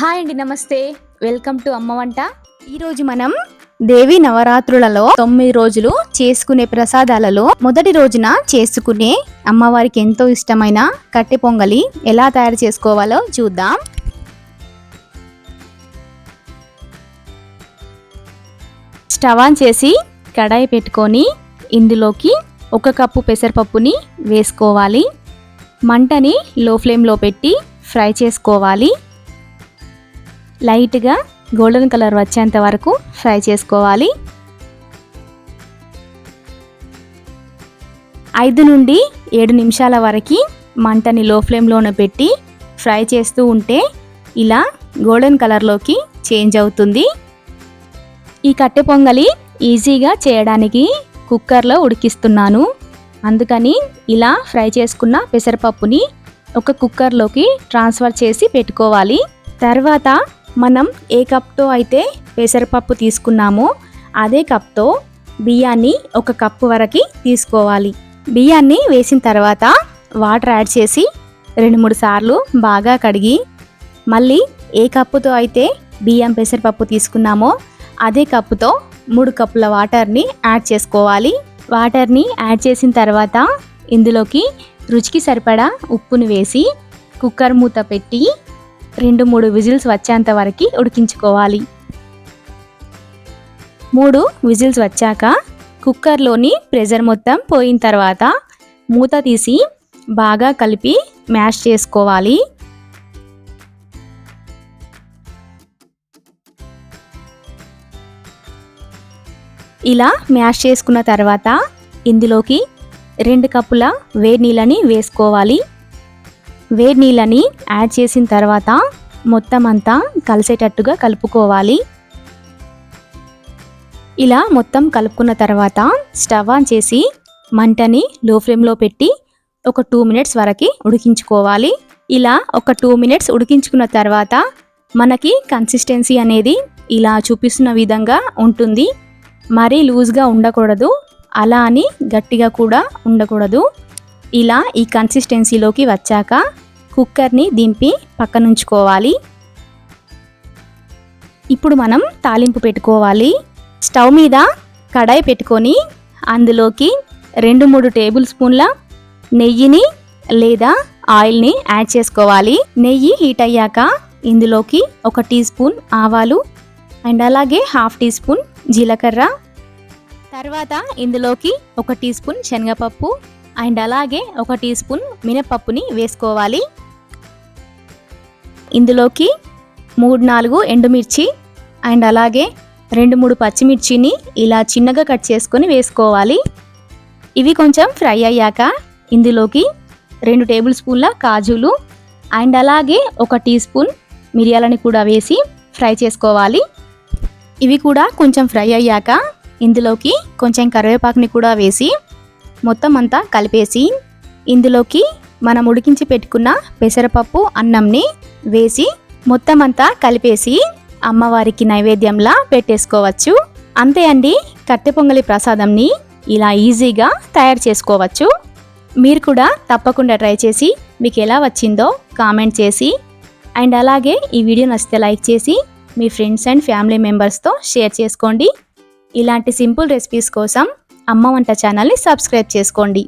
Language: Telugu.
హాయ్ అండి నమస్తే. వెల్కమ్ టు అమ్మ వంట. ఈరోజు మనం దేవి నవరాత్రులలో తొమ్మిది రోజులు చేసుకునే ప్రసాదాలలో మొదటి రోజున చేసుకునే అమ్మవారికి ఎంతో ఇష్టమైన కట్టె పొంగలి ఎలా తయారు చేసుకోవాలో చూద్దాం. స్టవ్ ఆన్ చేసి కడాయి పెట్టుకొని ఇందులోకి ఒక కప్పు పెసరపప్పుని వేసుకోవాలి. మంటని లో ఫ్లేమ్లో పెట్టి ఫ్రై చేసుకోవాలి. లైట్గా గోల్డెన్ కలర్ వచ్చేంత వరకు ఫ్రై చేసుకోవాలి. ఐదు నుండి ఏడు నిమిషాల వరకు మంటని లో ఫ్లేమ్లోనే పెట్టి ఫ్రై చేస్తూ ఉంటే ఇలా గోల్డెన్ కలర్లోకి చేంజ్ అవుతుంది. ఈ కట్టె పొంగలి ఈజీగా చేయడానికి కుక్కర్లో ఉడికిస్తున్నాను. అందుకని ఇలా ఫ్రై చేసుకున్న పెసరపప్పుని ఒక కుక్కర్లోకి ట్రాన్స్ఫర్ చేసి పెట్టుకోవాలి. తర్వాత మనం ఏ కప్తో అయితే పెసరపప్పు తీసుకున్నామో అదే కప్తో బియ్యాన్ని ఒక కప్పు వరకు తీసుకోవాలి. బియ్యాన్ని వేసిన తర్వాత వాటర్ యాడ్ చేసి రెండు మూడు సార్లు బాగా కడిగి మళ్ళీ ఏ కప్పుతో అయితే బియ్యం పెసరపప్పు తీసుకున్నామో అదే కప్పుతో మూడు కప్పుల వాటర్ని యాడ్ చేసుకోవాలి. వాటర్ని యాడ్ చేసిన తర్వాత ఇందులోకి రుచికి సరిపడా ఉప్పుని వేసి కుక్కర్ మూత పెట్టి రెండు మూడు విజిల్స్ వచ్చేంత వరకు ఉడికించుకోవాలి. మూడు విజిల్స్ వచ్చాక కుక్కర్లోని ప్రెజర్ మొత్తం పోయిన తర్వాత మూత తీసి బాగా కలిపి మ్యాష్ చేసుకోవాలి. ఇలా మ్యాష్ చేసుకున్న తర్వాత ఇందులోకి రెండు కప్పుల వేడి నీళ్ళని వేసుకోవాలి. వేడి నీళ్ళని యాడ్ చేసిన తర్వాత మొత్తం అంతా కలిసేటట్టుగా కలుపుకోవాలి. ఇలా మొత్తం కలుపుకున్న తర్వాత స్టవ్ ఆన్ చేసి మంటని లో ఫ్లేమ్లో పెట్టి ఒక టూ మినిట్స్ వరకు ఉడికించుకోవాలి. ఇలా ఒక టూ మినిట్స్ ఉడికించుకున్న తర్వాత మనకి కన్సిస్టెన్సీ అనేది ఇలా చూపిస్తున్న విధంగా ఉంటుంది. మరీ లూజ్గా ఉండకూడదు. అలా అని గట్టిగా కూడా ఉండకూడదు. ఇలా ఈ కన్సిస్టెన్సీలోకి వచ్చాక కుక్కర్ని దింపి పక్కనుంచుకోవాలి. ఇప్పుడు మనం తాలింపు పెట్టుకోవాలి. స్టవ్ మీద కడాయి పెట్టుకొని అందులోకి రెండు మూడు టేబుల్ స్పూన్ల నెయ్యిని లేదా ఆయిల్ని యాడ్ చేసుకోవాలి. నెయ్యి హీట్ అయ్యాక ఇందులోకి ఒక టీ స్పూన్ ఆవాలు అండ్ అలాగే హాఫ్ టీ స్పూన్ జీలకర్ర. తర్వాత ఇందులోకి ఒక టీ స్పూన్ శనగపప్పు అండ్ అలాగే ఒక టీ స్పూన్ మినపప్పుని వేసుకోవాలి. ఇందులోకి మూడు నాలుగు ఎండుమిర్చి అండ్ అలాగే రెండు మూడు పచ్చిమిర్చిని ఇలా చిన్నగా కట్ చేసుకొని వేసుకోవాలి. ఇవి కొంచెం ఫ్రై అయ్యాక ఇందులోకి రెండు టేబుల్ స్పూన్ల కాజులు అండ్ అలాగే ఒక టీ స్పూన్ మిరియాలని కూడా వేసి ఫ్రై చేసుకోవాలి. ఇవి కూడా కొంచెం ఫ్రై అయ్యాక ఇందులోకి కొంచెం కరివేపాకుని కూడా వేసి మొత్తం అంతా కలిపేసి ఇందులోకి మనం ఉడికించి పెట్టుకున్న పెసరపప్పు అన్నంని వేసి మొత్తం అంతా కలిపేసి అమ్మవారికి నైవేద్యంలా పెట్టేసుకోవచ్చు. అంతే అండి కట్టె పొంగలి ప్రసాదంని ఇలా ఈజీగా తయారు చేసుకోవచ్చు. మీరు కూడా తప్పకుండా ట్రై చేసి మీకు ఎలా వచ్చిందో కామెంట్ చేసి అండ్ అలాగే ఈ వీడియో నచ్చితే లైక్ చేసి మీ ఫ్రెండ్స్ అండ్ ఫ్యామిలీ మెంబర్స్తో షేర్ చేసుకోండి. ఇలాంటి సింపుల్ రెసిపీస్ కోసం అమ్మ వంట ఛానల్ని సబ్స్క్రైబ్ చేసుకోండి.